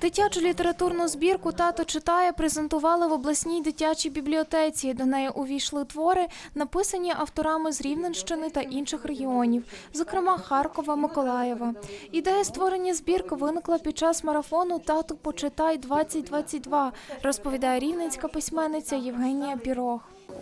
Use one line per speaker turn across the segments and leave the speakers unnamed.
Дитячу літературну збірку тато читає презентували в обласній дитячій бібліотеці. До неї увійшли твори, написані авторами з Рівненщини та інших регіонів, зокрема Харкова, Миколаєва. Ідея створення збірки виникла під час марафону Тату почитай 2022, розповідає рівненська письменниця Євгенія Пірог.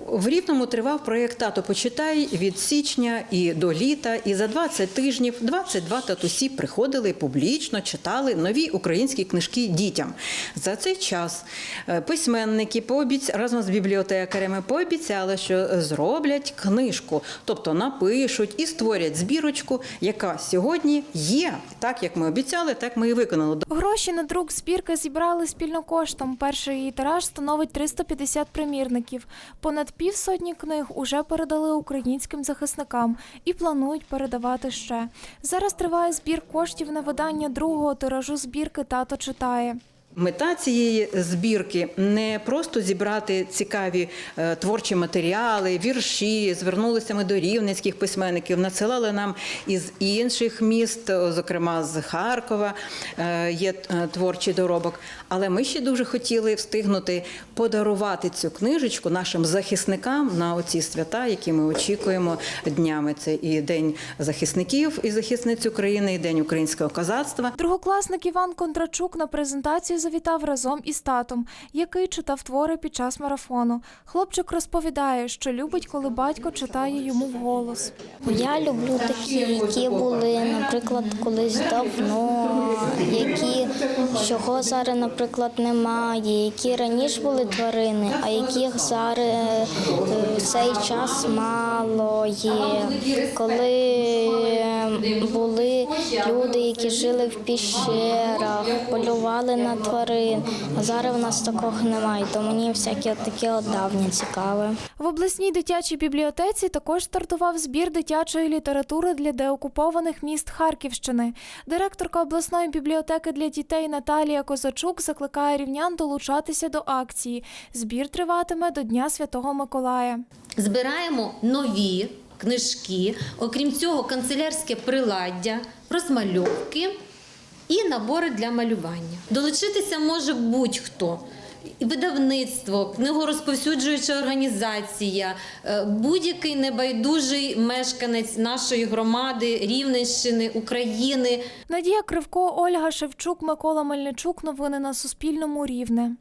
В Рівному тривав проєкт Тато почитай від січня і до літа. І за 20 тижнів 22 татусі приходили публічно читали нові українські книжки дітям. За цей час е, письменники пообіць разом з бібліотекарями пообіцяли, що зроблять книжку, тобто напишуть і створять збірочку, яка сьогодні є. Так як ми обіцяли, так ми і виконали.
Гроші на друк збірки зібрали спільно коштом. Перший її тираж становить 350 примірників. Понад півсотні книг уже передали українським захисникам і планують передавати ще. Зараз триває збір коштів на видання другого тиражу збірки Тато читає.
Мета цієї збірки не просто зібрати цікаві е, творчі матеріали, вірші. Звернулися ми до рівненських письменників, надсилали нам із інших міст, е, зокрема з Харкова, е, є творчий доробок. Але ми ще дуже хотіли встигнути подарувати цю книжечку нашим захисникам на оці свята, які ми очікуємо днями. Це і День захисників і захисниць України, і День українського козацтва.
Другокласник Іван Контрачук на презентацію завітав разом із татом, який читав твори під час марафону. Хлопчик розповідає, що любить, коли батько читає йому вголос.
Я люблю такі, які були, наприклад, колись давно, які чого зараз, наприклад, немає, які раніше були тварини, а яких зараз е, в цей час мало є. Коли люди, які жили в піщерах, полювали на тварин. А зараз в нас такого немає, то мені всякі такі давні цікаві.
В обласній дитячій бібліотеці також стартував збір дитячої літератури для деокупованих міст Харківщини. Директорка обласної бібліотеки для дітей Наталія Козачук закликає рівнян долучатися до акції. Збір триватиме до Дня Святого Миколая.
збираємо нові книжки, окрім цього, канцелярське приладдя, розмальовки і набори для малювання. Долучитися може будь-хто. І Видавництво, книгорозповсюджуюча організація, е, будь-який небайдужий мешканець нашої громади, Рівненщини, України.
Надія Кривко, Ольга Шевчук, Микола Мельничук. Новини на Суспільному. Рівне.